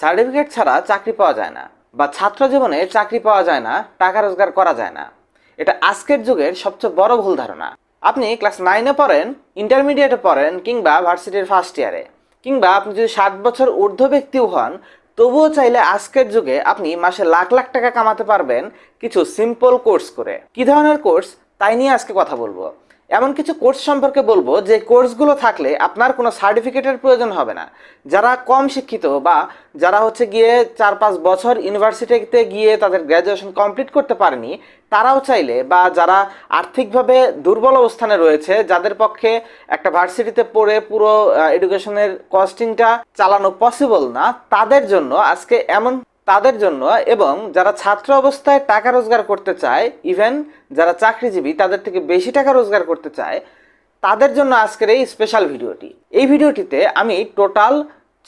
Certificate ছাড়া চাকরি পাওয়া যায় না বা ছাত্র জীবনে চাকরি পাওয়া যায় না, টাকা রোজগার করা যায় না। এটা আজকের যুগের সবচেয়ে বড় ভুল ধারণা। আপনি ক্লাস নাইনে পড়েন, ইন্টারমিডিয়েটে পড়েন কিংবা ভার্সিটির ফার্স্ট ইয়ারে কিংবা আপনি যদি ষাট বছর ঊর্ধ্ব ব্যক্তিও হন, তবুও চাইলে আজকের যুগে আপনি মাসে লাখ লাখ টাকা কামাতে পারবেন কিছু সিম্পল কোর্স করে। কি ধরনের কোর্স তাই নিয়ে আজকে কথা বলব। এমন কিছু কোর্স সম্পর্কে বলব যে কোর্সগুলো থাকলে আপনার কোনো সার্টিফিকেটের প্রয়োজন হবে না। যারা কম শিক্ষিত বা যারা হচ্ছে গিয়ে চার পাঁচ বছর ইউনিভার্সিটিতে গিয়ে তাদের গ্র্যাজুয়েশন কমপ্লিট করতে পারেনি, তারাও চাইলে বা যারা আর্থিকভাবে দুর্বল অবস্থানে রয়েছে, যাদের পক্ষে একটা ভার্সিটিতে পড়ে পুরো এডুকেশনের কস্টিংটা চালানো পসিবল না, তাদের জন্য আজকে এমন তাদের জন্য এবং যারা ছাত্র অবস্থায় টাকা রোজগার করতে চায় ইভেন যারা চাকরিজীবী তাদের থেকে বেশি টাকা রোজগার করতে চায়, তাদের জন্য আজকের এই স্পেশাল ভিডিওটি। এই ভিডিওটিতে আমি টোটাল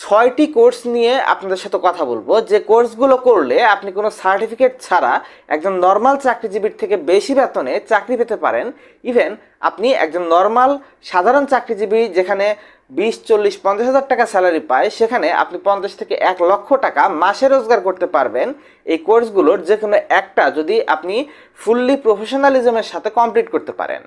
ছয়টি কোর্স নিয়ে আপনাদের সাথে কথা বলব। যে কোর্সগুলো করলে আপনি কোনো সার্টিফিকেট ছাড়া একজন নর্মাল চাকরিজীবীর থেকে বেশি বেতনে চাকরি পেতে পারেন। ইভেন আপনি একজন নর্মাল সাধারণ চাকরিজীবী যেখানে বিশ, চল্লিশ, পঞ্চাশ হাজার টাকা স্যালারি পায়, সেখানে আপনি পঞ্চাশ থেকে এক লক্ষ টাকা মাসে রোজগার করতে পারবেন। এই কোর্সগুলোর যে কোনো একটা যদি আপনি ফুললি প্রফেশনালিজমের সাথে কমপ্লিট করতে পারেন।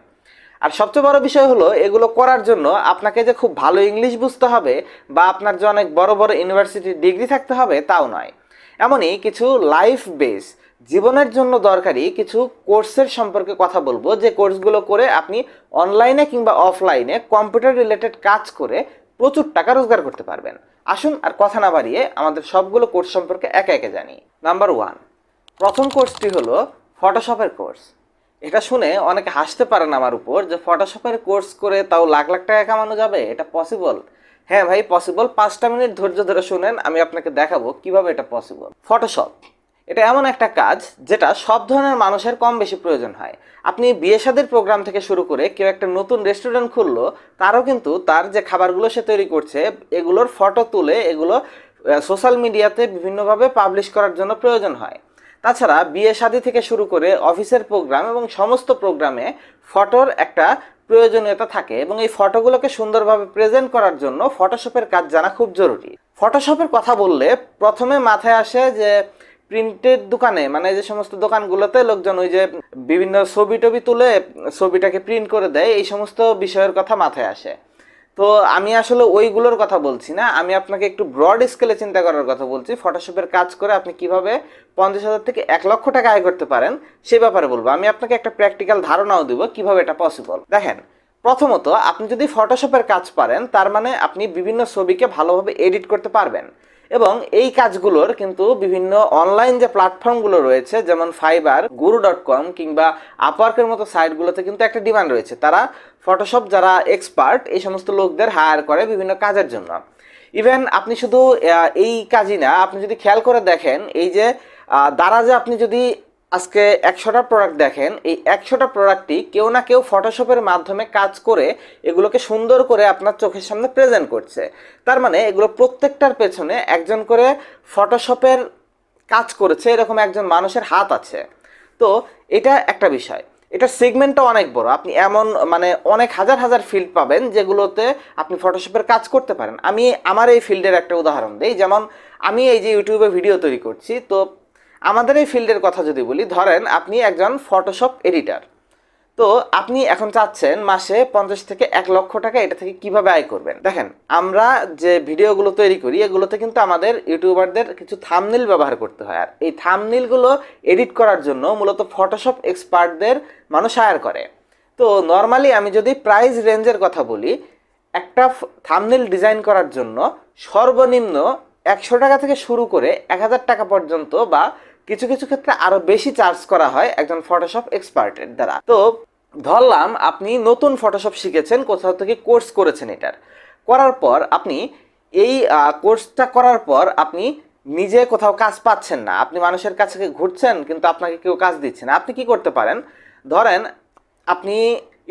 আর সবচেয়ে বড় বিষয় হলো, এগুলো করার জন্য আপনাকে যে খুব ভালো ইংলিশ বুঝতে হবে বা আপনার যে অনেক বড় বড় ইউনিভার্সিটির ডিগ্রি থাকতে হবে, তাও নয়। এমনই কিছু লাইফ বেস জীবনের জন্য দরকারি কিছু কোর্সের সম্পর্কে কথা বলব। যে কোর্সগুলো করে আপনি অনলাইনে কিংবা অফলাইনে কম্পিউটার রিলেটেড কাজ করে প্রচুর টাকা রোজগার করতে পারবেন। আসুন আর কথা না বাড়িয়ে আমাদের সবগুলো কোর্স সম্পর্কে একে একে জানি। নাম্বার ওয়ান, প্রথম কোর্সটি হলো ফটোশপের কোর্স। এটা শুনে অনেকে হাসতে পারেন আমার উপর যে ফটোশপের কোর্স করে তাও লাখ লাখ টাকা কামানো যাবে? এটা পসিবল হ্যাঁ ভাই পসিবল পাঁচটা মিনিট ধৈর্য ধরে শুনেন, আমি আপনাকে দেখাবো কীভাবে এটা পসিবল ফটোশপ এটা এমন একটা কাজ যেটা সব ধরনের মানুষের কম বেশি প্রয়োজন হয়। আপনি বিয়ে শাদির প্রোগ্রাম থেকে শুরু করে কেউ একটা নতুন রেস্টুরেন্ট খুললো, তারও কিন্তু তার যে খাবারগুলো সে তৈরি করছে, এগুলোর ফটো তুলে এগুলো সোশ্যাল মিডিয়াতে বিভিন্নভাবে পাবলিশ করার জন্য প্রয়োজন হয়। তাছাড়া বিয়ে শাদী থেকে শুরু করে অফিসের প্রোগ্রাম এবং সমস্ত প্রোগ্রামে ফটোর একটা প্রয়োজনীয়তা থাকে এবং এই ফটোগুলোকে সুন্দরভাবে প্রেজেন্ট করার জন্য ফটোশপের কাজ জানা খুব জরুরি। ফটোশপের কথা বললে প্রথমে মাথায় আসে যে প্রিন্টের দোকানে মানে যে সমস্ত দোকানগুলোতে লোকজন ওই যে বিভিন্ন ছবি টবি তুলে ছবিটাকে প্রিন্ট করে দেয়, এই সমস্ত বিষয়ের কথা মাথায় আসে। তো আমি আসলে ওইগুলোর কথা বলছি না, আমি আপনাকে একটু ব্রড স্কেলে চিন্তা করার কথা বলছি। ফটোশপের কাজ করে আপনি কীভাবে পঞ্চাশ হাজার থেকে এক লক্ষ টাকা আয় করতে পারেন, সে ব্যাপারে বলব। আমি আপনাকে একটা প্র্যাকটিক্যাল ধারণাও দিব কীভাবে এটা পসিবল দেখেন, প্রথমত আপনি যদি ফটোশপের কাজ পারেন, তার মানে আপনি বিভিন্ন ছবিকে ভালোভাবে এডিট করতে পারবেন। এবং এই কাজগুলোর কিন্তু বিভিন্ন অনলাইন যে প্ল্যাটফর্মগুলো রয়েছে, যেমন ফাইবার গুরু ডট কম কিংবা আপওয়ার্কের মতো সাইটগুলোতে কিন্তু একটা ডিমান্ড রয়েছে। তারা ফটোশপ যারা এক্সপার্ট এই সমস্ত লোকদের হায়ার করে বিভিন্ন কাজের জন্য। ইভেন আপনি শুধু এই কাজই না, আপনি যদি খেয়াল করে দেখেন, এই যে দ্বারা যে আপনি যদি আজকে একশোটা প্রোডাক্ট দেখেন, এই একশোটা প্রোডাক্টই কেউ না কেউ ফটোশপের মাধ্যমে কাজ করে এগুলোকে সুন্দর করে আপনার চোখের সামনে প্রেজেন্ট করছে। তার মানে এগুলো প্রত্যেকটার পেছনে একজন করে ফটোশপের কাজ করেছে, এরকম একজন মানুষের হাত আছে। তো এটা একটা বিষয়। এটার সেগমেন্টটা অনেক বড়। আপনি এমন মানে অনেক হাজার হাজার ফিল্ড পাবেন যেগুলোতে আপনি ফটোশপের কাজ করতে পারেন। আমি আমার এই ফিল্ডের একটা উদাহরণ দিই। যেমন আমি এই যে ইউটিউবে ভিডিও তৈরি করছি, তো আমাদের এই ফিল্ডের কথা যদি বলি, ধরেন আপনি একজন ফটোশপ এডিটার তো আপনি এখন চাচ্ছেন মাসে পঞ্চাশ থেকে এক লক্ষ টাকা এটা থেকে কীভাবে আয় করবেন? দেখেন, আমরা যে ভিডিওগুলো তৈরি করি, এগুলোতে কিন্তু আমাদের ইউটিউবারদের কিছু থামনিল ব্যবহার করতে হয়। আর এই থামনিলগুলো এডিট করার জন্য মূলত ফটোশপ এক্সপার্টদের মানুষ হায়ার করে। তো নর্মালি আমি যদি প্রাইস রেঞ্জের কথা বলি, একটা থামনিল ডিজাইন করার জন্য সর্বনিম্ন একশো টাকা থেকে শুরু করে এক হাজার টাকা পর্যন্ত বা কিছু কিছু ক্ষেত্রে আরও বেশি চার্জ করা হয় একজন ফটোশপ এক্সপার্টের দ্বারা। তো ধরলাম আপনি নতুন ফটোশপ শিখেছেন, কোথাও থেকে কোর্স করেছেন এটার। করার পর আপনি এই কোর্সটা করার পর আপনি নিজে কোথাও কাজ পাচ্ছেন না। আপনি মানুষের কাছে ঘুরছেন, কিন্তু আপনাকে কেউ কাজ দিচ্ছে না। আপনি কি করতে পারেন? ধরেন আপনি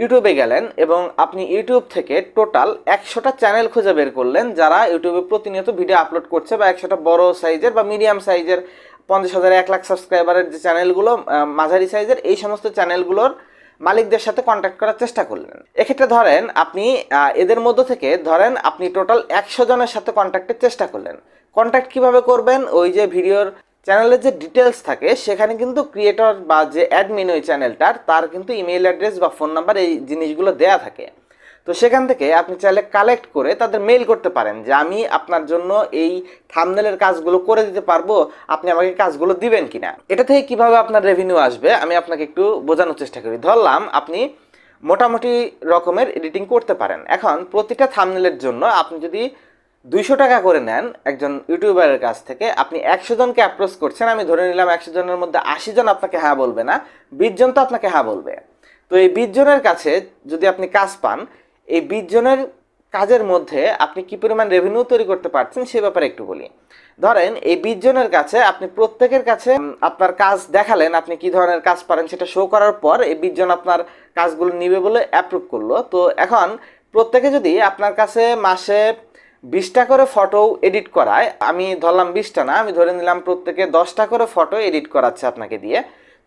ইউটিউবে গেলেন এবং আপনি ইউটিউব থেকে টোটাল একশোটা চ্যানেল খুঁজে বের করলেন, যারা ইউটিউবে প্রতিনিয়ত ভিডিও আপলোড করছে বা একশোটা বড় সাইজের বা মিডিয়াম সাইজের পঞ্চাশ হাজার, এক লাখ সাবস্ক্রাইবারের যে চ্যানেলগুলো মাঝারি সাইজের এই সমস্ত চ্যানেলগুলোর মালিকদের সাথে কন্ট্যাক্ট করার চেষ্টা করলেন। এক্ষেত্রে ধরেন আপনি এদের মধ্য থেকে ধরেন আপনি টোটাল একশো জনের সাথে কন্ট্যাক্টের চেষ্টা করলেন। কন্ট্যাক্ট কীভাবে করবেন? ওই যে ভিডিওর চ্যানেলের যে ডিটেলস থাকে, সেখানে কিন্তু ক্রিয়েটর বা যে অ্যাডমিন ওই চ্যানেলটার তার কিন্তু ইমেল অ্যাড্রেস বা ফোন নাম্বার এই জিনিসগুলো দেয়া থাকে। তো সেখান থেকে আপনি চাইলে কালেক্ট করে তাদের মেইল করতে পারেন যে, আমি আপনার জন্য এই থামনেলের কাজগুলো করে দিতে পারব। আপনি আমাকে কাজগুলো দিবেন কিনা? এটা থেকে কীভাবে আপনার রেভিনিউ আসবে, আমি আপনাকে একটু বোঝানোর চেষ্টা করি। ধরলাম, আপনি মোটামুটি রকমের এডিটিং করতে পারেন। এখন প্রতিটা থামনেলের জন্য আপনি যদি দুইশো টাকা করে নেন একজন ইউটিউবারের কাছ থেকে, আপনি একশো জনকে অ্যাপ্রোচ করছেন, আমি ধরে নিলাম একশো জনের মধ্যে আশি জন আপনাকে হ্যাঁ বলবে না, বিশ জন তো আপনাকে হ্যাঁ বলবে। তো এই বিশ জনের কাছে যদি আপনি কাজ পান এই বিশ জনের কাজের মধ্যে আপনি কি পরিমাণ রেভিনিউ তৈরি করতে পারছেন সে ব্যাপারে একটু বলি। ধরেন, এই বিশ জনের কাছে আপনি প্রত্যেকের কাছে আপনার কাজ দেখালেন, আপনি কি ধরনের কাজ পারেন সেটা শো করার পর এই বিশ জন আপনার কাজগুলো নিবে বলে অ্যাপ্রুভ করল। তো এখন প্রত্যেকে যদি আপনার কাছে মাসে বিশটা করে ফটো এডিট করায়, আমি ধরলাম বিশটা না, আমি ধরে নিলাম প্রত্যেকে দশটা করে ফটো এডিট করাচ্ছে আপনাকে দিয়ে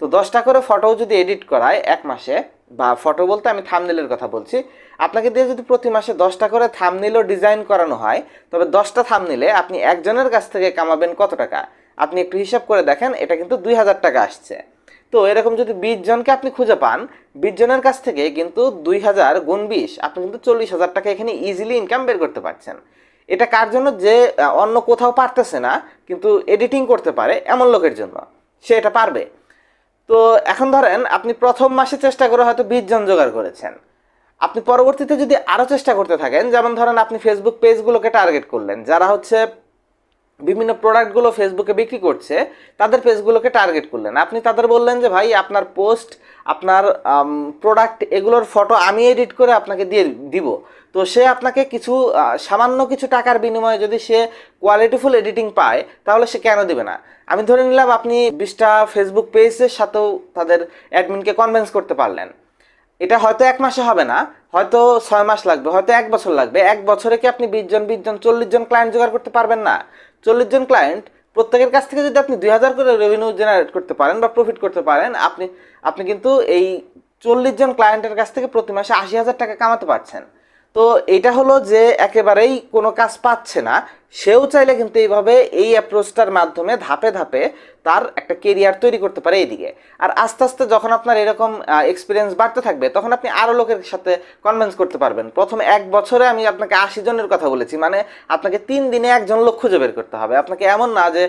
তো দশটা করে ফটো যদি এডিট করায় এক মাসে, বা ফটো বলতে আমি থামনেলের কথা বলছি, আপনাকে দিয়ে যদি প্রতি মাসে দশটা করে থামনেলও ডিজাইন করানো হয়, তবে দশটা থামনেলে আপনি একজনের কাছ থেকে কামাবেন কত টাকা? আপনি একটু হিসাব করে দেখেন, এটা কিন্তু দুই হাজার টাকা আসছে। তো এরকম যদি বিশ জনকে আপনি খুঁজে পান, বিশ জনের কাছ থেকে কিন্তু দুই হাজার গুণ বিশ, আপনি কিন্তু চল্লিশ হাজার টাকা এখানে ইজিলি ইনকাম বের করতে পারছেন। এটা কার জন্য? যে অন্য কোথাও পারতেছে না, কিন্তু এডিটিং করতে পারে এমন লোকের জন্য। সে এটা পারবে। তো এখন ধরেন আপনি প্রথম মাসে চেষ্টা করে হয়তো বীজ জন জোগাড় করেছেন। আপনি পরবর্তীতে যদি আরও চেষ্টা করতে থাকেন, যেমন ধরেন আপনি ফেসবুক পেজগুলোকে টার্গেট করলেন, যারা হচ্ছে বিভিন্ন প্রোডাক্টগুলো ফেসবুকে বিক্রি করছে, তাদের পেজগুলোকে টার্গেট করলেন। আপনি তাদের বললেন যে, ভাই, আপনার পোস্ট আপনার প্রোডাক্ট এগুলোর ফটো আমি এডিট করে আপনাকে দিয়ে দিব। তো সে আপনাকে কিছু সামান্য কিছু টাকার বিনিময়ে যদি সে কোয়ালিটিফুল এডিটিং পায়, তাহলে সে কেন দিবে না? আমি ধরে নিলাম আপনি বিশটা ফেসবুক পেজের সাথেও তাদের অ্যাডমিনকে কনভিন্স করতে পারলেন। এটা হয়তো এক মাসে হবে না হয়তো ছয় মাস লাগবে, হয়তো এক বছর লাগবে। এক বছরে কি আপনি বিশ জন বিশ জন, চল্লিশ জন ক্লায়েন্ট জোগাড় করতে পারবেন না? চল্লিশ জন ক্লায়েন্ট প্রত্যেকের কাছ থেকে যদি আপনি দুই হাজার করে রেভিনিউ জেনারেট করতে পারেন বা প্রফিট করতে পারেন, আপনি আপনি কিন্তু এই চল্লিশ জন ক্লায়েন্টের কাছ থেকে প্রতি মাসে আশি হাজার টাকা কামাতে পারছেন। তো এটা হলো যে একেবারেই কোনো কাজ পাচ্ছে না। সেও চাইলে কিন্তু এইভাবে এই অ্যাপ্রোচটার মাধ্যমে ধাপে ধাপে তার একটা কেরিয়ার তৈরি করতে পারে এদিকে। আর আস্তে আস্তে যখন আপনার এরকম এক্সপিরিয়েন্স বাড়তে থাকবে, তখন আপনি আরও লোকের সাথে কনভিন্স করতে পারবেন। প্রথম এক বছরে আমি আপনাকে আশি জনের কথা বলেছি মানে আপনাকে তিন দিনে একজন লোক খুঁজে বের করতে হবে। আপনাকে এমন না যে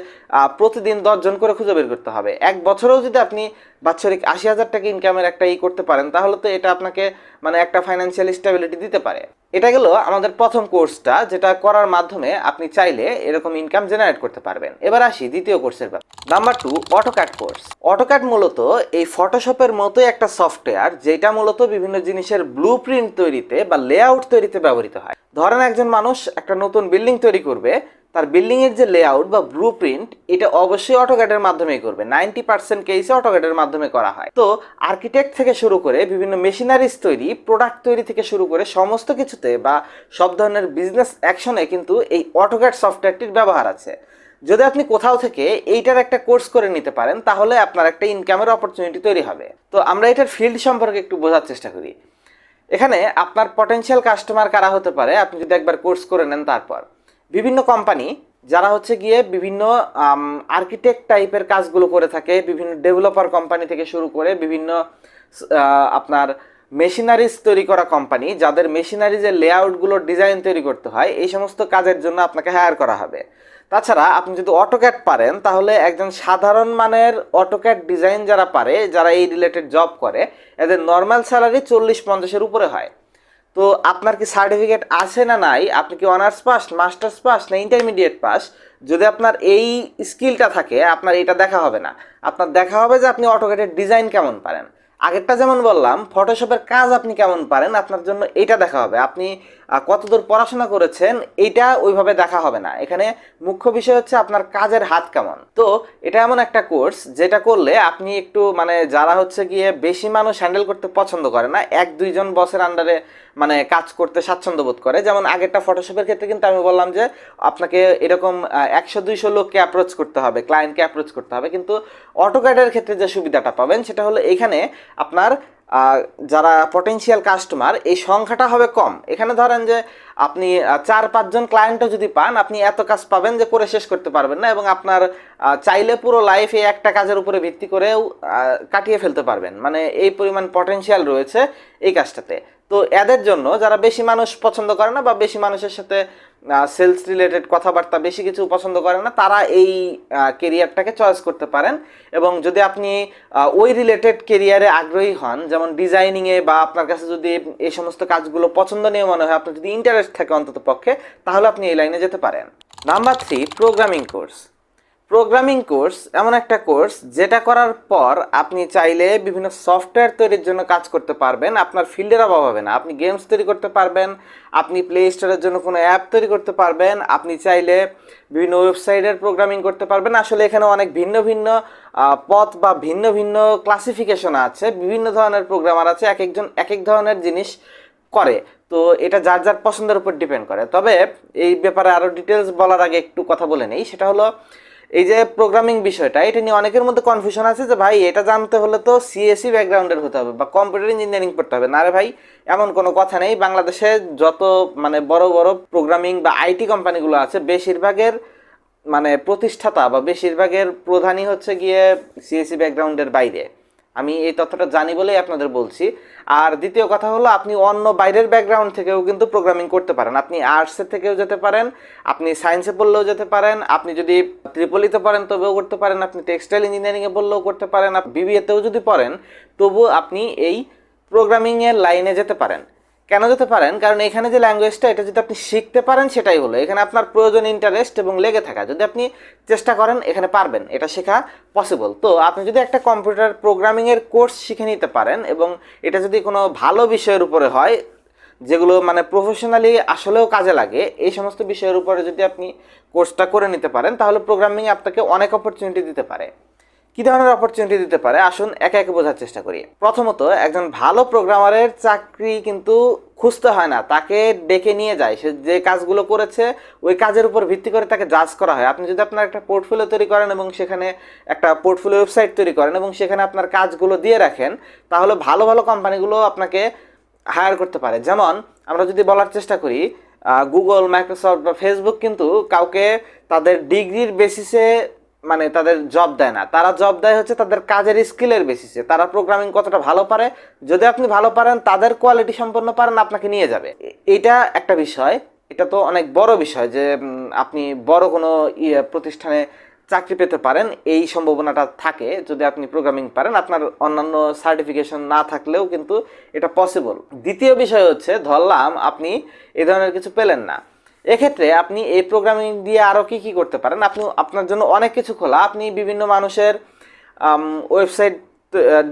প্রতিদিন দশজন করে খুঁজে বের করতে হবে। এক বছরেও যদি আপনি বাৎসরিক আশি হাজার টাকা ইনকামের একটা ই করতে পারেন, তাহলে তো এটা আপনাকে মানে একটা ফাইন্যান্সিয়াল স্টেবিলিটি দিতে পারে। এটা গেল আমাদের প্রথম কোর্সটা যেটা করার মাধ্যমে আপনি চাইলে এরকম ইনকাম জেনারেট করতে পারবেন। এবার আসি দ্বিতীয় কোর্সের ব্যাপার। Number two AutoCAD course AutoCAD মূলত এই ফটোশপের মতোই একটা সফটওয়্যার যেটা মূলত বিভিন্ন জিনিসের ব্লু তৈরিতে বা লেআউট তৈরিতে ব্যবহৃত হয়। ধরেন একজন মানুষ একটা নতুন বিল্ডিং তৈরি করবে তার বিল্ডিং এর যে লেআউট বা ব্লু প্রিন্ট এটা অবশ্যই অটোক্যাটের মাধ্যমেই করবে। নাইনটি পার্সেন্ট কেসে অটোক্যাটের মাধ্যমে করা হয়। তো আর্কিটেক্ট থেকে শুরু করে বিভিন্ন মেশিনারিজ তৈরি প্রোডাক্ট তৈরি থেকে শুরু করে সমস্ত কিছুতে বা সব ধরনের বিজনেস অ্যাকশনে কিন্তু এই অটোক্যাট সফটওয়্যারটির ব্যবহার আছে। যদি আপনি কোথাও থেকে এইটার একটা কোর্স করে নিতে পারেন, তাহলে আপনার একটা ইনকামের অপরচুনিটি তৈরি হবে। তো আমরা এটার ফিল্ড সম্পর্কে একটু বোঝার চেষ্টা করি। এখানে আপনার পটেনশিয়াল কাস্টমার কারা হতে পারে, আপনি যদি একবার কোর্স করে নেন তারপর। বিভিন্ন কোম্পানি যারা হচ্ছে গিয়ে বিভিন্ন আর্কিটেক্ট টাইপের কাজগুলো করে থাকে, বিভিন্ন ডেভেলপার কোম্পানি থেকে শুরু করে বিভিন্ন আপনার মেশিনারিজ তৈরি করা কোম্পানি যাদের মেশিনারিজের লেআউটগুলো ডিজাইন তৈরি করতে হয়, এই সমস্ত কাজের জন্য আপনাকে হায়ার করা হবে। তাছাড়া আপনি যদি অটোক্যাট পারেন, তাহলে একজন সাধারণ মানের অটোক্যাট ডিজাইন যারা পারে, যারা এই রিলেটেড জব করে, এদের নর্মাল স্যালারি চল্লিশ পঞ্চাশের উপরে হয়। তো আপনার কি সার্টিফিকেট আছে না নাই? আপনি কি অনার্স পাস মাস্টার্স পাস না ইন্টারমিডিয়েট পাস যদি আপনার এই স্কিলটা থাকে, আপনার এটা দেখা হবে না। আপনার দেখা হবে যে আপনি অটোকেটের ডিজাইন কেমন পারেন। আগেরটা যেমন বললাম ফটোশপের কাজ আপনি কেমন পারেন, আপনার জন্য এটা দেখা হবে। আপনি কতদূর পড়াশোনা করেছেন, এইটা ওইভাবে দেখা হবে না। এখানে মুখ্য বিষয় হচ্ছে আপনার কাজের হাত কেমন। তো এটা এমন একটা কোর্স যেটা করলে আপনি একটু মানে যারা হচ্ছে গিয়ে বেশি মানুষ হ্যান্ডেল করতে পছন্দ করে না, এক দুইজন বসের আন্ডারে মানে কাজ করতে স্বাচ্ছন্দ্য বোধ করে। যেমন আগেরটা ফটোশপের ক্ষেত্রে কিন্তু আমি বললাম যে আপনাকে এরকম একশো দুইশো লোককে অ্যাপ্রোচ করতে হবে ক্লায়েন্টকে অ্যাপ্রোচ করতে হবে। কিন্তু অটোক্যাডের ক্ষেত্রে যে সুবিধাটা পাবেন, সেটা হলো এখানে আপনার যারা পটেনশিয়াল কাস্টমার এই সংখ্যাটা হবে কম। এখানে ধরেন যে আপনি চার পাঁচজন ক্লায়েন্টও যদি পান, আপনি এত কাজ পাবেন যে করে শেষ করতে পারবেন না এবং আপনার চাইলে পুরো লাইফ এই একটা কাজের উপরে ভিত্তি করেও কাটিয়ে ফেলতে পারবেন। মানে এই পরিমাণ পটেনশিয়াল রয়েছে এই কাজটাতে। তো এদের জন্য যারা বেশি মানুষ পছন্দ করে না বা বেশি মানুষের সাথে সেলস রিলেটেড কথাবার্তা বেশি কিছু পছন্দ করে না, তারা এই কেরিয়ারটাকে চয়েস করতে পারেন। এবং যদি আপনি ওই রিলেটেড কেরিয়ারে আগ্রহী হন, যেমন ডিজাইনিংয়ে বা আপনার কাছে যদি এই সমস্ত কাজগুলো পছন্দনীয় মনে হয়, আপনার যদি ইন্টারেস্ট থাকে অন্তত পক্ষে তাহলে আপনি এই লাইনে যেতে পারেন। Number three programming course programming course এমন একটা কোর্স যেটা করার পর আপনি চাইলে বিভিন্ন সফটওয়্যার তৈরির জন্য কাজ করতে পারবেন। আপনার ফিল্ডের অভাব হবে না। আপনি গেমস তৈরি করতে পারবেন, আপনি প্লে স্টোরের জন্য কোনো অ্যাপ তৈরি করতে পারবেন, আপনি চাইলে বিভিন্ন ওয়েবসাইটের প্রোগ্রামিং করতে পারবেন। আসলে এখানে অনেক ভিন্ন ভিন্ন পথ বা ভিন্ন ভিন্ন ক্লাসিফিকেশন আছে। বিভিন্ন ধরনের প্রোগ্রামার আছে এক একজন এক এক ধরনের জিনিস করে। তো এটা যার যার পছন্দের উপর ডিপেন্ড করে। তবে এই ব্যাপারে আরও ডিটেলস বলার আগে একটু কথা বলে নেই। সেটা হলো এই যে প্রোগ্রামিং বিষয়টা, এটা নিয়ে অনেকের মধ্যে কনফিউশন আছে যে ভাই, এটা জানতে হলে তো সিএসসি ব্যাকগ্রাউন্ডের হতে হবে বা কম্পিউটার ইঞ্জিনিয়ারিং পড়তে হবে। না রে ভাই, এমন কোনো কথা নেই। বাংলাদেশে যত মানে বড় বড় প্রোগ্রামিং বা আইটি কোম্পানিগুলো আছে, বেশিরভাগের মানে প্রতিষ্ঠাতা বা বেশিরভাগের প্রধানই হচ্ছে গিয়ে সিএসসি ব্যাকগ্রাউন্ডের বাইরে। আমি এই তথ্যটা জানি বলেই আপনাদের বলছি। আর দ্বিতীয় কথা হলো, আপনি অন্য বাইরের ব্যাকগ্রাউন্ড থেকেও কিন্তু প্রোগ্রামিং করতে পারেন। আপনি আর্টসের থেকেও যেতে পারেন, আপনি সায়েন্সে পড়লেও যেতে পারেন, আপনি যদি ত্রিপলিতে পারেন তবেও করতে পারেন, আপনি টেক্সটাইল ইঞ্জিনিয়ারিংয়ে পড়লেও করতে পারেন বিবিএতেও যদি পড়েন তবু আপনি এই প্রোগ্রামিংয়ের লাইনে যেতে পারেন। কেন যেতে পারেন? কারণ এখানে যে ল্যাঙ্গুয়েজটা এটা যদি আপনি শিখতে পারেন, সেটাই হলো। এখানে আপনার প্রয়োজন ইন্টারেস্ট এবং লেগে থাকা। যদি আপনি চেষ্টা করেন, এখানে পারবেন। এটা শেখা পসিবল তো আপনি যদি একটা কম্পিউটার প্রোগ্রামিংয়ের কোর্স শিখে নিতে পারেন এবং এটা যদি কোনো ভালো বিষয়ের উপরে হয়, যেগুলো মানে প্রফেশনালি আসলেও কাজে লাগে, এই সমস্ত বিষয়ের উপরে যদি আপনি কোর্সটা করে নিতে পারেন, তাহলে প্রোগ্রামিং আপনাকে অনেক অপরচুনিটি দিতে পারে। কি ধরনের অপরচুনিটি দিতে পারে? আসুন একে একে বোঝার চেষ্টা করি। প্রথমত, একজন ভালো প্রোগ্রামারের চাকরি কিন্তু খুঁজতে হয় না। তাকে ডেকে নিয়ে যায়। সে যে কাজগুলো করেছে, ওই কাজের উপর ভিত্তি করে তাকে জাজ করা হয়। আপনি যদি আপনার একটা পোর্টফোলিও তৈরি করেন এবং সেখানে একটা পোর্টফোলিও ওয়েবসাইট তৈরি করেন এবং সেখানে আপনার কাজগুলো দিয়ে রাখেন, তাহলে ভালো ভালো কোম্পানিগুলো আপনাকে হায়ার করতে পারে। যেমন, আমরা যদি বলার চেষ্টা করি গুগল মাইক্রোসফট বা ফেসবুক কিন্তু কাউকে তাদের ডিগ্রির বেসিসে মানে তাদের জব দেয় না। তারা জব দেয় হচ্ছে তাদের কাজের স্কিলের বেসিসে তারা প্রোগ্রামিং কতটা ভালো পারে, যদি আপনি ভালো পারেন, তাদের কোয়ালিটি সম্পন্ন পারেন, আপনাকে নিয়ে যাবে। এটা একটা বিষয়। এটা তো অনেক বড় বিষয় যে আপনি বড় কোনো ইয়ে প্রতিষ্ঠানে চাকরি পেতে পারেন, এই সম্ভাবনাটা থাকে। যদি আপনি প্রোগ্রামিং পারেন, আপনার অন্যান্য সার্টিফিকেশন না থাকলেও কিন্তু এটা পসিবল দ্বিতীয় বিষয় হচ্ছে, ধরলাম আপনি এ ধরনের কিছু পেলেন না। এক্ষেত্রে আপনি এই প্রোগ্রামিং দিয়ে আরও কি কি করতে পারেন? আপনি, আপনার জন্য অনেক কিছু খোলা। আপনি বিভিন্ন মানুষের ওয়েবসাইট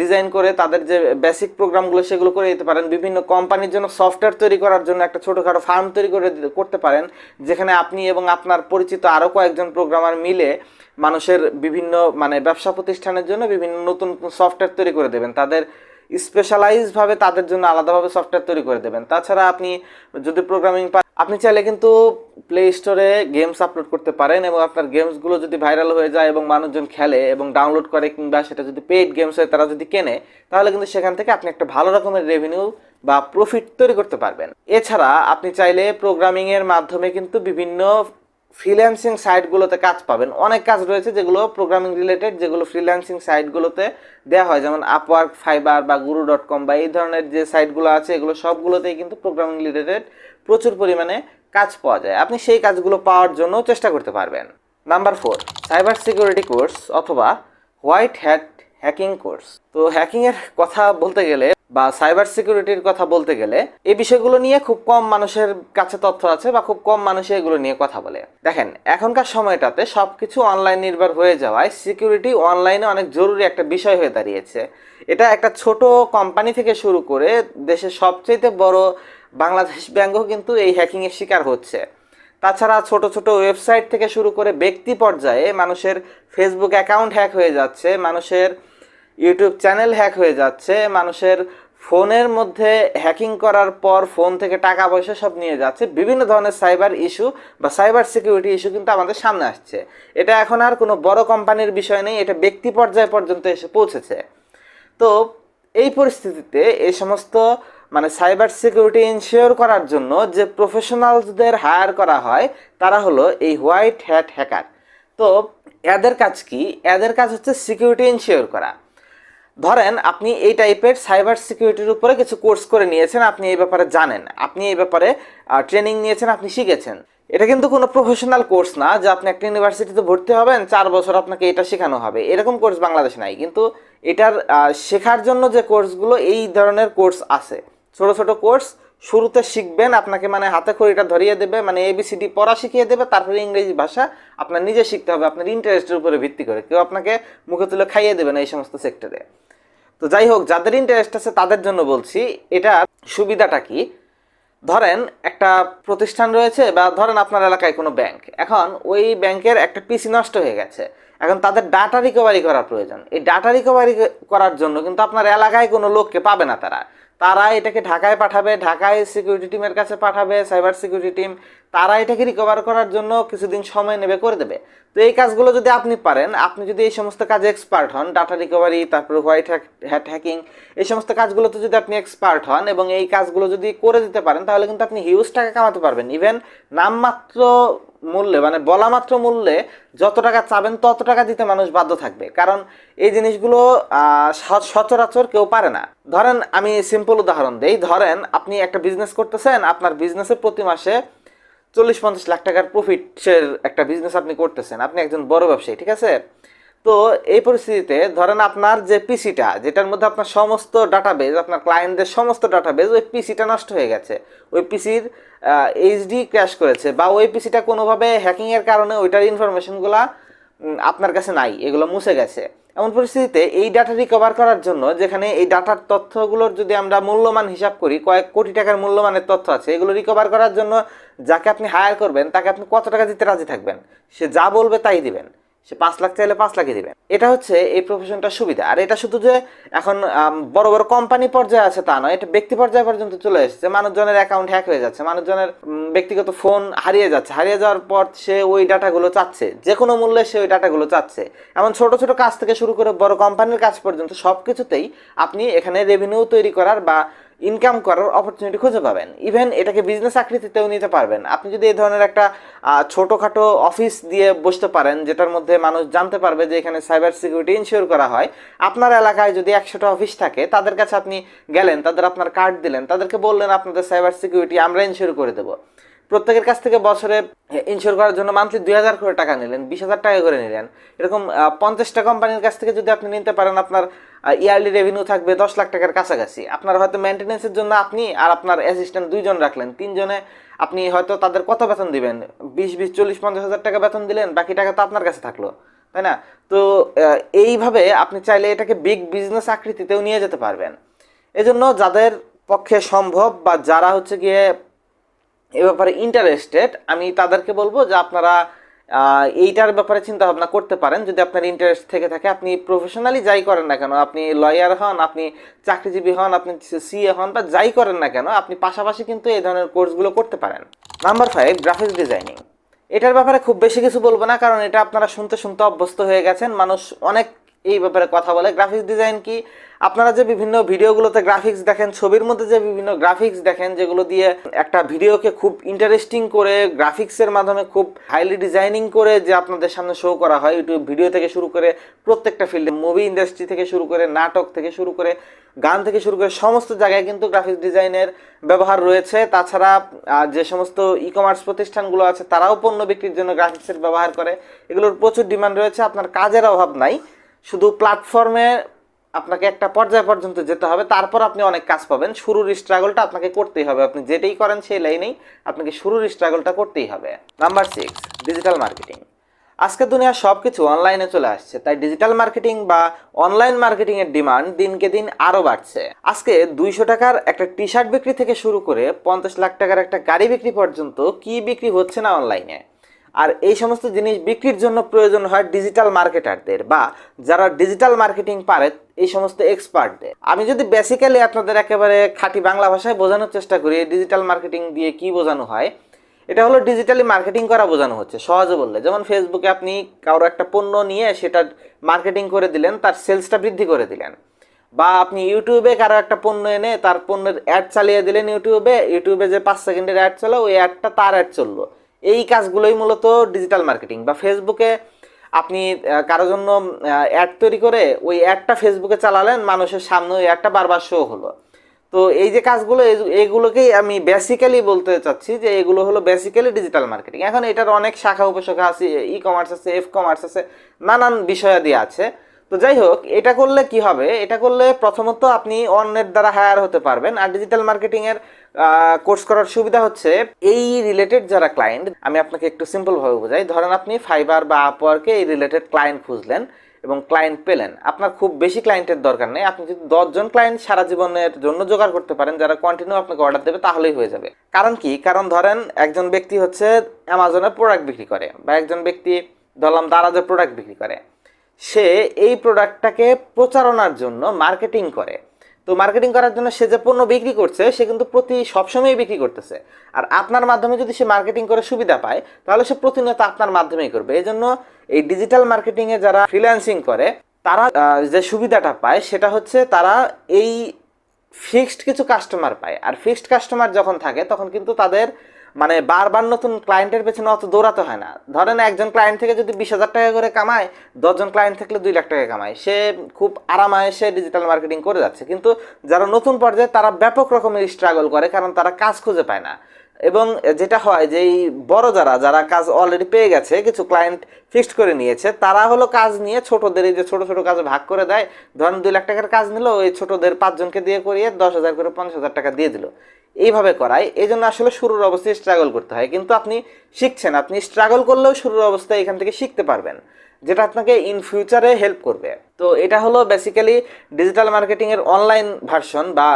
ডিজাইন করে তাদের যে বেসিক প্রোগ্রামগুলো সেগুলো করে দিতে পারেন। বিভিন্ন কোম্পানির জন্য সফটওয়্যার তৈরি করার জন্য একটা ছোটোখাটো ফার্ম তৈরি করে করতে পারেন, যেখানে আপনি এবং আপনার পরিচিত আরও কয়েকজন প্রোগ্রামার মিলে মানুষের বিভিন্ন মানে ব্যবসা প্রতিষ্ঠানের জন্য বিভিন্ন নতুন নতুন সফটওয়্যার তৈরি করে দেবেন। তাদের স্পেশালাইজভাবে তাদের জন্য আলাদাভাবে সফটওয়্যার তৈরি করে দেবেন। তাছাড়া আপনি যদি প্রোগ্রামিং আপনি চাইলে কিন্তু প্লে স্টোরে গেমস আপলোড করতে পারেন এবং আপনার গেমসগুলো যদি ভাইরাল হয়ে যায় এবং মানুষজন খেলে এবং ডাউনলোড করে কিংবা সেটা যদি পেইড গেমস হয় তারা যদি কেনে, তাহলে কিন্তু সেখান থেকে আপনি একটা ভালো রকমের রেভিনিউ বা প্রফিট তৈরি করতে পারবেন। এছাড়া আপনি চাইলে প্রোগ্রামিংয়ের মাধ্যমে কিন্তু বিভিন্ন ফ্রিল্যান্সিং সাইটগুলোতে কাজ পাবেন। অনেক কাজ রয়েছে যেগুলো প্রোগ্রামিং রিলেটেড যেগুলো ফ্রিল্যান্সিং সাইটগুলোতে দেওয়া হয়। যেমন আপওয়ার্ক ফাইবার বা গুরু ডট কম বা এই ধরনের যে সাইটগুলো আছে, এগুলো সবগুলোতেই কিন্তু প্রোগ্রামিং রিলেটেড প্রচুর পরিমাণে কাজ পাওয়া যায়। আপনি সেই কাজগুলো পাওয়ার জন্য চেষ্টা করতে পারবেন। Number four cyber security course অথবা হোয়াইট হ্যাট হ্যাকিং কোর্স। তো হ্যাকিংয়ের কথা বলতে গেলে বা সাইবার সিকিউরিটির কথা বলতে গেলে এই বিষয়গুলো নিয়ে খুব কম মানুষের কাছে তথ্য আছে বা খুব কম মানুষ এগুলো নিয়ে কথা বলে। দেখেন, এখনকার সময়টাতে সব কিছু অনলাইন নির্ভর হয়ে যাওয়ায় সিকিউরিটি অনলাইনে অনেক জরুরি একটা বিষয় হয়ে দাঁড়িয়েছে। এটা একটা ছোট কোম্পানি থেকে শুরু করে দেশের সবচেয়ে বড় বাংলাদেশ ব্যাংকও কিন্তু এই হ্যাকিংয়ের শিকার হচ্ছে। তাছাড়া ছোট ছোট ওয়েবসাইট থেকে শুরু করে ব্যক্তি পর্যায়ে মানুষের ফেসবুক অ্যাকাউন্ট হ্যাক হয়ে যাচ্ছে, মানুষের ইউটিউব চ্যানেল হ্যাক হয়ে যাচ্ছে, মানুষের ফোনের মধ্যে হ্যাকিং করার পর ফোন থেকে টাকা পয়সা সব নিয়ে যাচ্ছে, বিভিন্ন ধরনের সাইবার ইস্যু বা সাইবার সিকিউরিটি ইস্যু কিন্তু আমাদের সামনে আসছে। এটা এখন আর কোনো বড় কোম্পানির বিষয় নেই, এটা ব্যক্তি পর্যায় পর্যন্ত এসে পৌঁছেছে। তো এই পরিস্থিতিতে এই সমস্ত মানে সাইবার সিকিউরিটি ইনশিওর করার জন্য যে প্রফেশনালসদের হায়ার করা হয়, তারা হলো এই হোয়াইট হ্যাট হ্যাকার তো এদের কাজ কি? এদের কাজ হচ্ছে সিকিউরিটি ইনশিওর করা। ধরেন আপনি এই টাইপের সাইবার সিকিউরিটির উপরে কিছু কোর্স করে নিয়েছেন, আপনি এই ব্যাপারে জানেন। আপনি এই ব্যাপারে ট্রেনিং নিয়েছেন, আপনি শিখেছেন। এটা কিন্তু কোনো প্রফেশনাল কোর্স না, যে আপনি একটা ইউনিভার্সিটিতে ভর্তি হবেন, চার বছর আপনাকে এটা শেখানো হবে। এরকম কোর্স বাংলাদেশে নাই। কিন্তু এটার শেখার জন্য যে কোর্সগুলো এই ধরনের কোর্স আছে। ছোট ছোট কোর্স, শুরুতে শিখবেন, আপনাকে মানে হাতে খড়িটা ধরিয়ে দেবে মানে এবিসিডি পড়া শিখিয়ে দেবে, তারপরে ইংরেজি ভাষা আপনার নিজে শিখতে হবে, আপনার ইন্টারেস্টের উপরে ভিত্তি করে। কেউ আপনাকে মুখে তুলে খাইয়ে দেবে না এই সমস্ত সেক্টরে তো যাই হোক, যাদের ইন্টারেস্ট আছে তাদের জন্য বলছি, এটা সুবিধাটা কি? ধরেন একটা প্রতিষ্ঠান রয়েছে বা ধরেন আপনার এলাকায় কোনো ব্যাংক এখন ওই ব্যাংকের একটা পিসি নষ্ট হয়ে গেছে। এখন তাদের ডাটা রিকভারি করার প্রয়োজন। এই ডাটা রিকভারি করার জন্য কিন্তু আপনার এলাকায় কোনো লোককে পাবে না তারা। তারা এটাকে ঢাকায় পাঠাবে ঢাকায় সিকিউরিটি টিমের কাছে পাঠাবে সাইবার সিকিউরিটি টিম তারা এটাকে রিকভার করার জন্য কিছুদিন সময় নেবে, করে দেবে। তো এই কাজগুলো যদি আপনি পারেন, আপনি যদি এই সমস্ত কাজে এক্সপার্ট হন ডাটা রিকভারি তারপরে হোয়াইট হ্যাট হ্যাকিং এই সমস্ত কাজগুলোতে যদি আপনি এক্সপার্ট হন এবং এই কাজগুলো যদি করে দিতে পারেন, তাহলে কিন্তু আপনি হিউজ টাকা কামাতে পারবেন। ইভেন নামমাত্র মূল্যে মানে বলা মাত্র মূল্যে যত টাকা চাবেন, তত টাকা দিতে মানুষ বাধ্য থাকবে। কারণ এই জিনিসগুলো সচরাচর কেউ পারে না। ধরেন আমি সিম্পল উদাহরণ দিই। ধরেন আপনি একটা বিজনেস করতেছেন, আপনার বিজনেসে প্রতি মাসে চল্লিশ পঞ্চাশ লাখ টাকার প্রফিটের একটা বিজনেস আপনি করতেছেন। আপনি একজন বড় ব্যবসায়ী, ঠিক আছে? তো এই পরিস্থিতিতে ধরেন আপনার যে পিসিটা যেটার মধ্যে আপনার সমস্ত ডাটাবেজ আপনার ক্লায়েন্টদের সমস্ত ডাটাবেজ ওই পিসিটা নষ্ট হয়ে গেছে। ওই পিসির এইচডি ক্র্যাশ করেছে বা ওই পিসিটা কোনোভাবে হ্যাকিংয়ের কারণে ওইটার ইনফরমেশনগুলা আপনার কাছে নাই, এগুলো মুছে গেছে। এমন পরিস্থিতিতে এই ডাটা রিকভার করার জন্য যেখানে এই ডাটার তথ্যগুলোর যদি আমরা মূল্যমান হিসাব করি, কয়েক কোটি টাকার মূল্যমানের তথ্য আছে, এগুলো রিকভার করার জন্য যাকে আপনি হায়ার করবেন, তাকে আপনি কত টাকা দিতে রাজি থাকবেন? সে যা বলবে তাই দিবেন। সে পাঁচ লাখ চাইলে পাঁচ লাখই দিবেন এটা হচ্ছে এই প্রফেশনটার সুবিধা। আর এটা শুধু যে এখন বড় বড় কোম্পানি পর্যায়ে আছে তা নয়, এটা ব্যক্তি পর্যায়ে পর্যন্ত চলে এসেছে। মানুষজনের অ্যাকাউন্ট হ্যাক হয়ে যাচ্ছে, মানুষজনের ব্যক্তিগত ফোন হারিয়ে যাচ্ছে। হারিয়ে যাওয়ার পর সে ওই ডাটাগুলো চাচ্ছে। যে কোনো মূল্যে সে ওই ডাটাগুলো চাচ্ছে। এমন ছোট ছোট কাজ থেকে শুরু করে বড় কোম্পানির কাজ পর্যন্ত সব কিছুতেই আপনি এখানে রেভিনিউ তৈরি করার বা ইনকাম করার অপরচুনিটি খুঁজে পাবেন। ইভেন এটাকে বিজনেস আকৃতিতেও নিতে পারবেন। আপনি যদি এই ধরনের একটা ছোটোখাটো অফিস দিয়ে বসতে পারেন, যেটার মধ্যে মানুষ জানতে পারবে যে এখানে সাইবার সিকিউরিটি ইনশিওর করা হয়, আপনার এলাকায় যদি একশোটা অফিস থাকে, তাদের কাছে আপনি গেলেন, তাদের আপনার কার্ড দিলেন, তাদেরকে বললেন, আপনাদের সাইবার সিকিউরিটি আমরা ইনশিওর করে দেবো। প্রত্যেকের কাছ থেকে বছরে ইনশিওর করার জন্য মান্থলি দুই হাজার করে টাকা নিলেন, বিশ হাজার টাকা করে নিলেন। এরকম পঞ্চাশটা কোম্পানির কাছ থেকে যদি আপনি নিতে পারেন, আপনার ইয়ারলি রেভিনিউ থাকবে দশ লাখ টাকার কাছাকাছি। আপনার হয়তো মেনটেন্যান্সের জন্য আপনি আর আপনার অ্যাসিস্ট্যান্ট দুইজন রাখলেন। তিনজনে আপনি হয়তো তাদের কত বেতন দিবেন? বিশ বিশ, চল্লিশ, পঞ্চাশ হাজার টাকা বেতন দিলেন, বাকি টাকা তো আপনার কাছে থাকল, তাই না? তো এইভাবে আপনি চাইলে এটাকে বিগ বিজনেস আকৃতিতেও নিয়ে যেতে পারবেন। এজন্য যাদের পক্ষে সম্ভব বা যারা হচ্ছে গিয়ে এ ব্যাপারে ইন্টারেস্টেড আমি তাদেরকে বলব যে আপনারা এইটার ব্যাপারে চিন্তা ভাবনা করতে পারেন। যদি আপনার ইন্টারেস্ট থেকে থাকে, আপনি প্রফেশনালি যাই করেন না কেন, আপনি লয়ার হন, আপনি চাকরিজীবী হন, আপনি সিএ হন বা যাই করেন না কেন, আপনি পাশাপাশি কিন্তু এই ধরনের কোর্সগুলো করতে পারেন। নাম্বার ফাইভ গ্রাফিক্স ডিজাইনিং এটার ব্যাপারে খুব বেশি কিছু বলব না, কারণ এটা আপনারা শুনতে শুনতে অভ্যস্ত হয়ে গেছেন। মানুষ অনেক এই ব্যাপারে কথা বলে। গ্রাফিক্স ডিজাইন কি? আপনারা যে বিভিন্ন ভিডিওগুলোতে গ্রাফিক্স দেখেন, ছবির মধ্যে যে বিভিন্ন গ্রাফিক্স দেখেন, যেগুলো দিয়ে একটা ভিডিওকে খুব ইন্টারেস্টিং করে গ্রাফিক্সের মাধ্যমে খুব হাইলি ডিজাইনিং করে যে আপনাদের সামনে শো করা হয় ইউটিউব ভিডিও থেকে শুরু করে প্রত্যেকটা ফিল্ডে মুভি ইন্ডাস্ট্রি থেকে শুরু করে, নাটক থেকে শুরু করে, গান থেকে শুরু করে, সমস্ত জায়গায় কিন্তু গ্রাফিক্স ডিজাইনের ব্যবহার রয়েছে। তাছাড়া যে সমস্ত ই কমার্স প্রতিষ্ঠানগুলো আছে, তারাও পণ্য বিক্রির জন্য গ্রাফিক্সের ব্যবহার করে। এগুলোর প্রচুর ডিমান্ড রয়েছে। আপনার কাজের অভাব নাই। শুধু প্ল্যাটফর্মে আপনাকে একটা পর্যায় পর্যন্ত যেতে হবে, তারপর আপনি অনেক কাজ পাবেন। শুরুর স্ট্রাগলটা আপনাকে করতেই হবে। আপনি যেটাই করেন সেই লাইনেই আপনাকে শুরুর স্ট্রাগলটা করতেই হবে। নাম্বার সিক্স ডিজিটাল মার্কেটিং আজকের দুনিয়া সব কিছু অনলাইনে চলে আসছে, তাই ডিজিটাল মার্কেটিং বা অনলাইন মার্কেটিং এর ডিমান্ড দিনকে দিন আরও বাড়ছে। আজকে দুইশো টাকার একটা টি শার্ট বিক্রি থেকে শুরু করে পঞ্চাশ লাখ টাকার একটা গাড়ি বিক্রি পর্যন্ত কি বিক্রি হচ্ছে না অনলাইনে আর এই সমস্ত জিনিস বিক্রির জন্য প্রয়োজন হয় ডিজিটাল মার্কেটারদের বা যারা ডিজিটাল মার্কেটিং পারে, এই সমস্ত এক্সপার্টদের আমি যদি বেসিক্যালি আপনাদের একেবারে খাঁটি বাংলা ভাষায় বোঝানোর চেষ্টা করি ডিজিটাল মার্কেটিং দিয়ে কি বোঝানো হয়, এটা হলো ডিজিটালি মার্কেটিং করা বোঝানো হচ্ছে, সহজে বললে। যেমন ফেসবুকে আপনি কারও একটা পণ্য নিয়ে সেটা মার্কেটিং করে দিলেন, তার সেলসটা বৃদ্ধি করে দিলেন। বা আপনি ইউটিউবে কারও একটা পণ্য এনে তার পণ্যের অ্যাড চালিয়ে দিলেন ইউটিউবে ইউটিউবে যে পাঁচ সেকেন্ডের অ্যাড চলো ওই অ্যাডটা তার অ্যাড চলল। এই কাজগুলোই মূলত ডিজিটাল মার্কেটিং বা ফেসবুকে আপনি কারও জন্য অ্যাড তৈরি করে ওই অ্যাডটা ফেসবুকে চালালেন, মানুষের সামনে ওই অ্যাডটা বারবার শো হলো। তো এই যে কাজগুলো এইগুলোকেই আমি বেসিক্যালি বলতে চাচ্ছি যে এগুলো হলো বেসিক্যালি ডিজিটাল মার্কেটিং এখন এটার অনেক শাখা উপশাখা আছে ই কমার্স আছে এফ কমার্স আছে, নানান বিষয়াদি আছে। তো যাই হোক এটা করলে কি হবে? এটা করলে প্রথমত আপনি অন্যের দ্বারা হায়ার হতে পারবেন। আর ডিজিটাল মার্কেটিং এর কোর্স করার সুবিধা হচ্ছে, এই রিলেটেড যারা ক্লায়েন্ট আমি আপনাকে একটু সিম্পল ভাবে বোঝাই। ধরেন আপনি ফাইবার বা আপওয়ার্কে এই রিলেটেড ক্লায়েন্ট খুঁজলেন এবং ক্লায়েন্ট পেলেন। আপনার খুব বেশি ক্লায়েন্টের দরকার নেই। আপনি যদি দশজন ক্লায়েন্ট সারা জীবনের জন্য জোগাড় করতে পারেন, যারা কন্টিনিউ আপনাকে অর্ডার দেবে, তাহলেই হয়ে যাবে। কারণ কি? কারণ ধরেন একজন ব্যক্তি হচ্ছে অ্যামাজনের প্রোডাক্ট বিক্রি করে বা একজন ব্যক্তি, ধরলাম দারাজের প্রোডাক্ট বিক্রি করে। সে এই প্রোডাক্টটাকে প্রচারণার জন্য মার্কেটিং করে। তো মার্কেটিং করার জন্য সে যে পণ্য বিক্রি করছে, সে কিন্তু প্রতি সবসময় বিক্রি করতেছে। আর আপনার মাধ্যমে যদি সে মার্কেটিং করে সুবিধা পায়, তাহলে সে প্রতিনিয়ত আপনার মাধ্যমেই করবে। এই জন্য এই ডিজিটাল মার্কেটিংয়ে যারা ফ্রিল্যান্সিং করে, তারা যে সুবিধাটা পায়, সেটা হচ্ছে তারা এই ফিক্সড কিছু কাস্টমার পায়। আর ফিক্সড কাস্টমার যখন থাকে, তখন কিন্তু তাদের মানে বারবার নতুন ক্লায়েন্টের পেছনে অত দৌড়াতে হয় না। ধরেন একজন ক্লায়েন্ট থেকে যদি বিশ হাজার টাকা করে কামায়, দশজন ক্লায়েন্ট থাকলে দুই লাখ টাকা কামায়। সে খুব আরামায় সে ডিজিটাল মার্কেটিং করে যাচ্ছে। কিন্তু যারা নতুন পর্যায়ে, তারা ব্যাপক রকমের স্ট্রাগল করে, কারণ তারা কাজ খুঁজে পায় না। এবং যেটা হয় যে এই বড় যারা যারা কাজ অলরেডি পেয়ে গেছে, কিছু ক্লায়েন্ট ফিক্সড করে নিয়েছে, তারা হলো কাজ নিয়ে ছোটদের এই যে ছোট ছোট কাজে ভাগ করে দেয়। ধরেন দুই লাখ টাকার কাজ নিল, ওই ছোটদের পাঁচজনকে দিয়ে করিয়ে দশ হাজার করে পঞ্চাশ হাজার টাকা দিয়ে দিল। এইভাবে করায় এই জন্য আসলে শুরুর অবস্থায় স্ট্রাগল করতে হয়। কিন্তু আপনি শিখছেন, আপনি স্ট্রাগল করলেও শুরুর অবস্থায় এখান থেকে শিখতে পারবেন, যেটা আপনাকে ইন ফিউচারে হেল্প করবে। তো এটা হলো বেসিক্যালি ডিজিটাল মার্কেটিংয়ের অনলাইন ভার্সন বা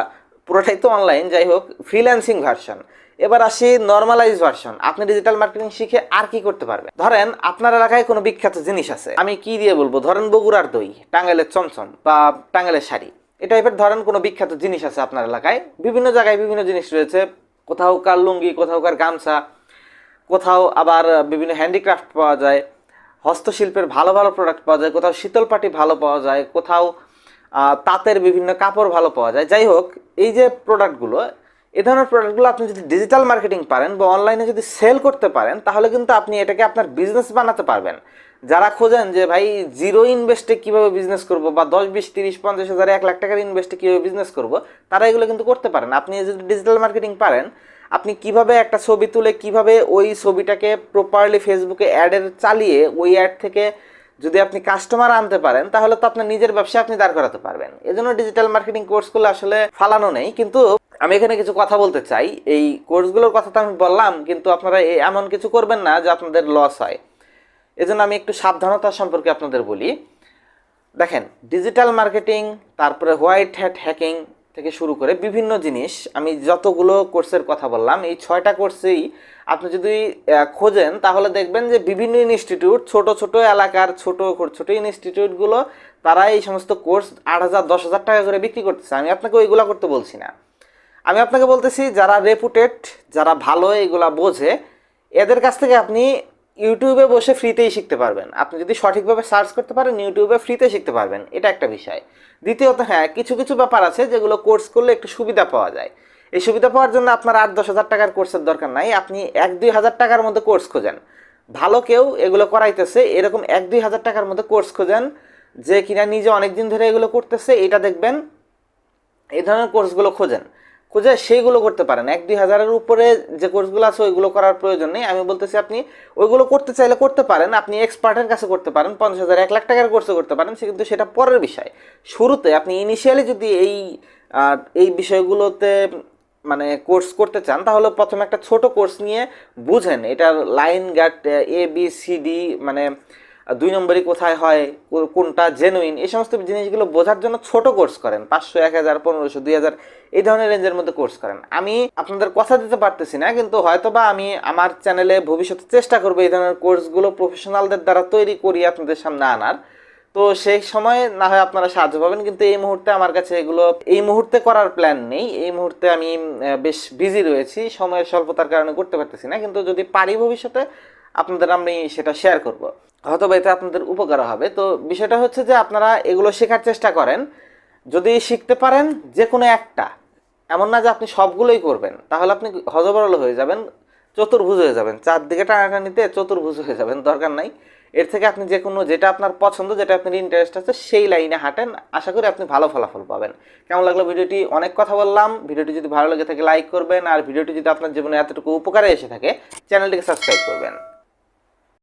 পুরোটাই তো অনলাইন যাই হোক ফ্রিল্যান্সিং ভার্সন এবার আসি নর্মালাইজ ভার্সন আপনি ডিজিটাল মার্কেটিং শিখে আর কি করতে পারবেন? ধরেন, আপনার এলাকায় কোনো বিখ্যাত জিনিস আছে, আমি কি দিয়ে বলব? ধরেন বগুড়ার দই, টাঙ্গাইলের চমচম বা টাঙ্গাইলের শাড়ি। এই টাইপের ধরেন কোনো বিখ্যাত জিনিস আছে আপনার এলাকায়। বিভিন্ন জায়গায় বিভিন্ন জিনিস রয়েছে। কোথাও কার লুঙ্গি, কোথাও কার গামছা, কোথাও আবার বিভিন্ন হ্যান্ডিক্রাফট পাওয়া যায়, হস্তশিল্পের ভালো ভালো প্রোডাক্ট পাওয়া যায়, কোথাও শীতল পাটি ভালো পাওয়া যায়, কোথাও তাঁতের বিভিন্ন কাপড় ভালো পাওয়া যায়। যাই হোক, এই যে প্রোডাক্টগুলো এ ধরনের প্রোডাক্টগুলো আপনি যদি ডিজিটাল মার্কেটিং পারেন বা অনলাইনে যদি সেল করতে পারেন, তাহলে কিন্তু আপনি এটাকে আপনার বিজনেস বানাতে পারবেন। যারা খোঁজেন যে, ভাই জিরো ইনভেস্টে কীভাবে বিজনেস করব বা দশ, বিশ, তিরিশ, পঞ্চাশ হাজার, এক লাখ টাকার ইনভেস্টে কীভাবে বিজনেস করব? তারা এগুলো কিন্তু করতে পারেন। আপনি যদি ডিজিটাল মার্কেটিং পারেন, আপনি কীভাবে একটা ছবি তুলে কীভাবে ওই ছবিটাকে প্রপারলি ফেসবুকে অ্যাডের চালিয়ে ওই অ্যাড থেকে যদি আপনি কাস্টমার আনতে পারেন, তাহলে তো আপনার নিজের ব্যবসা আপনি দাঁড় করাতে পারবেন। এজন্য ডিজিটাল মার্কেটিং কোর্সগুলো আসলে ফালানো নেই। কিন্তু আমি এখানে কিছু কথা বলতে চাই। এই কোর্সগুলোর কথা তো আমি বললাম, কিন্তু আপনারা এমন কিছু করবেন না যে আপনাদের লস হয়। এজন্য আমি একটু সাবধানতা সম্পর্কে আপনাদের বলি। দেখেন ডিজিটাল মার্কেটিং তারপরে হোয়াইট হ্যাট হ্যাকিং থেকে শুরু করে বিভিন্ন জিনিস, আমি যতগুলো কোর্সের কথা বললাম, এই ছয়টা কোর্সেই আপনি যদি খোঁজেন, তাহলে দেখবেন যে বিভিন্ন ইনস্টিটিউট ছোট ছোট এলাকার ছোট ছোট ইনস্টিটিউটগুলো তারা এই সমস্ত কোর্স আট হাজার, দশ হাজার টাকা করে বিক্রি করতেছে। আমি আপনাকে ওইগুলা করতে বলছি না। আমি আপনাকে বলতেছি, যারা রেপুটেড যারা ভালো এগুলা বোঝে, এদের কাছ থেকে আপনি ইউটিউবে বসে ফ্রিতেই শিখতে পারবেন। আপনি যদি সঠিকভাবে সার্চ করতে পারেন ইউটিউবে ফ্রিতে শিখতে পারবেন। এটা একটা বিষয়। দ্বিতীয়ত হ্যাঁ কিছু কিছু ব্যাপার আছে যেগুলো কোর্স করলে একটু সুবিধা পাওয়া যায়। এই সুবিধা পাওয়ার জন্য আপনার আট, দশ হাজার টাকার কোর্সের দরকার নাই। আপনি এক, দুই হাজার টাকার মধ্যে কোর্স খোঁজেন। ভালো কেউ এগুলো করাইতেছে, এরকম এক, দুই হাজার টাকার মধ্যে কোর্স খোঁজেন যে কিনা নিজে অনেক দিন ধরে এগুলো করতেছে, এটা দেখবেন, এই ধরনের কোর্সগুলো খোঁজেন। খুঁজে সেইগুলো করতে পারেন এক, দুই হাজারের উপরে যে কোর্সগুলো আছে, ওইগুলো করার প্রয়োজন নেই। আমি বলতেছি আপনি ওইগুলো করতে চাইলে করতে পারেন। আপনি এক্সপার্টের কাছে করতে পারেন, পঞ্চাশ হাজার, এক লাখ টাকার কোর্সে করতে পারেন। সে কিন্তু সেটা পরের বিষয়। শুরুতে আপনি ইনিশিয়ালি যদি এই এই বিষয়গুলোতে মানে কোর্স করতে চান, তাহলে প্রথমে একটা ছোট কোর্স নিয়ে বুঝেন। এটার লাইন গাট এ, বি, সি, ডি মানে দুই নম্বরই কোথায় হয় কোনটা জেনুইন এই সমস্ত জিনিসগুলো বোঝার জন্য ছোট কোর্স করেন, পাঁচশো, এক হাজার, পনেরোশো, দুই হাজার, এই ধরনের রেঞ্জের মধ্যে কোর্স করেন। আমি আপনাদের কথা দিতে পারতেছি না, কিন্তু হয়তোবা আমি আমার চ্যানেলে ভবিষ্যতে চেষ্টা করব এই ধরনের কোর্সগুলো প্রফেশনালদের দ্বারা তৈরি করি আপনাদের সামনে আনার। তো সেই সময় না হয় আপনারা সাহায্য পাবেন, কিন্তু এই মুহূর্তে আমার কাছে এগুলো, এই মুহূর্তে করার প্ল্যান নেই। এই মুহূর্তে আমি বেশ বিজি রয়েছি, সময়ের স্বল্পতার কারণে করতে পারতেছি না, কিন্তু যদি পারি ভবিষ্যতে আপনাদের আমি সেটা শেয়ার করব। হয়তো বা এতে আপনাদের উপকার হবে। তো বিষয়টা হচ্ছে যে আপনারা এগুলো শেখার চেষ্টা করেন। যদি শিখতে পারেন যে কোনো একটা, এমন না যে আপনি সবগুলোই করবেন, তাহলে আপনি হজবরল হয়ে যাবেন, চতুর্ভুজ হয়ে যাবেন। চারদিকে টানাটানিতে চতুর্ভুজ হয়ে যাবেন, দরকার নাই। এর থেকে আপনি যে কোনো যেটা আপনার পছন্দ, যেটা আপনার ইন্টারেস্ট আছে, সেই লাইনে হাঁটেন। আশা করি আপনি ভালো ফলাফল পাবেন। কেমন লাগল ভিডিওটি? অনেক কথা বললাম। ভিডিওটি যদি ভালো লেগে থাকে লাইক করবেন। আর ভিডিওটি যদি আপনার জীবনে এতটুকু উপকারে এসে থাকে, চ্যানেলটিকে সাবস্ক্রাইব করবেন।